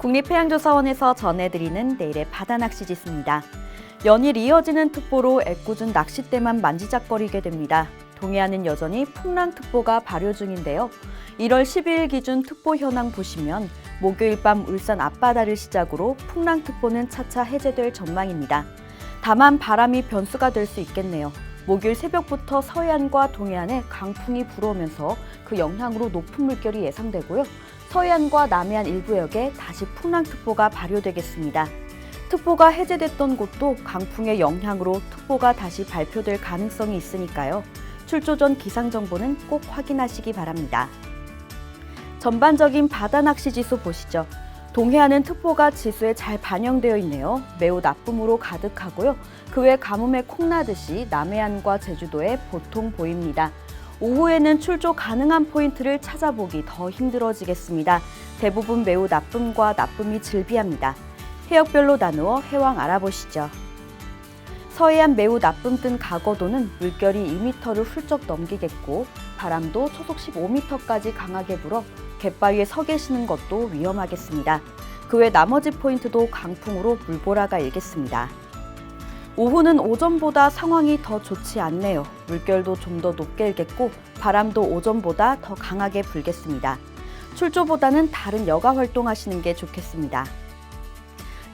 국립해양조사원에서 전해드리는 내일의 바다 낚시 지수입니다. 연일 이어지는 특보로 애꿎은 낚싯대만 만지작거리게 됩니다. 동해안은 여전히 풍랑특보가 발효 중인데요. 1월 12일 기준 특보 현황 보시면 목요일 밤 울산 앞바다를 시작으로 풍랑특보는 차차 해제될 전망입니다. 다만 바람이 변수가 될 수 있겠네요. 목요일 새벽부터 서해안과 동해안에 강풍이 불어오면서 그 영향으로 높은 물결이 예상되고요. 서해안과 남해안 일부 지역에 다시 풍랑특보가 발효되겠습니다. 특보가 해제됐던 곳도 강풍의 영향으로 특보가 다시 발표될 가능성이 있으니까요. 출조 전 기상 정보는 꼭 확인하시기 바랍니다. 전반적인 바다 낚시 지수 보시죠. 동해안은 특보가 지수에 잘 반영되어 있네요. 매우 나쁨으로 가득하고요. 그 외 가뭄에 콩나듯이 남해안과 제주도에 보통 보입니다. 오후에는 출조 가능한 포인트를 찾아보기 더 힘들어지겠습니다. 대부분 매우 나쁨과 나쁨이 즐비합니다. 해역별로 나누어 해왕 알아보시죠. 서해안 매우 나쁨 뜬 가거도는 물결이 2m를 훌쩍 넘기겠고 바람도 초속 15m까지 강하게 불어 갯바위에 서 계시는 것도 위험하겠습니다. 그 외 나머지 포인트도 강풍으로 물보라가 일겠습니다. 오후는 오전보다 상황이 더 좋지 않네요. 물결도 좀 더 높게 일겠고 바람도 오전보다 더 강하게 불겠습니다. 출조보다는 다른 여가 활동하시는 게 좋겠습니다.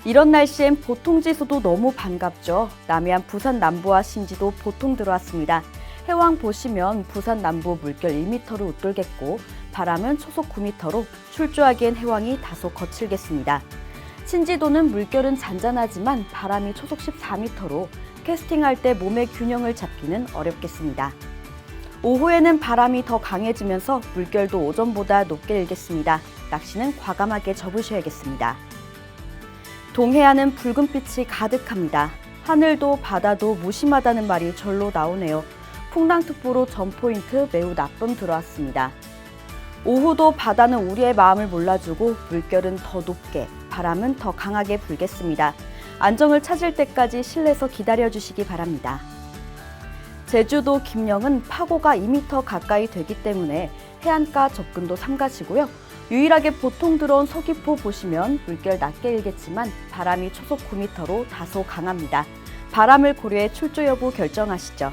이런 날씨엔 보통 지수도 너무 반갑죠. 남해안 부산 남부와 신지도 보통 들어왔습니다. 해왕 보시면 부산 남부 물결 1m를 웃돌겠고 바람은 초속 9m로 출조하기엔 해왕이 다소 거칠겠습니다. 신지도는 물결은 잔잔하지만 바람이 초속 14m로 캐스팅할 때 몸의 균형을 잡기는 어렵겠습니다. 오후에는 바람이 더 강해지면서 물결도 오전보다 높게 일겠습니다. 낚시는 과감하게 접으셔야겠습니다. 동해안은 붉은빛이 가득합니다. 하늘도 바다도 무심하다는 말이 절로 나오네요. 풍랑특보로 전 포인트 매우 나쁨 들어왔습니다. 오후도 바다는 우리의 마음을 몰라주고 물결은 더 높게, 바람은 더 강하게 불겠습니다. 안정을 찾을 때까지 실내에서 기다려 주시기 바랍니다. 제주도 김영은 파고가 2m 가까이 되기 때문에 해안가 접근도 삼가시고요. 유일하게 보통 들어온 서귀포 보시면 물결 낮게 일겠지만 바람이 초속 9m로 다소 강합니다. 바람을 고려해 출조 여부 결정하시죠.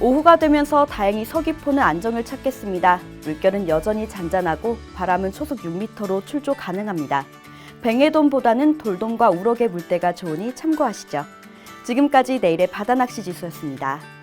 오후가 되면서 다행히 서귀포는 안정을 찾겠습니다. 물결은 여전히 잔잔하고 바람은 초속 6m로 출조 가능합니다. 뱅에돔보다는 돌돔과 우럭의 물때가 좋으니 참고하시죠. 지금까지 내일의 바다낚시 지수였습니다.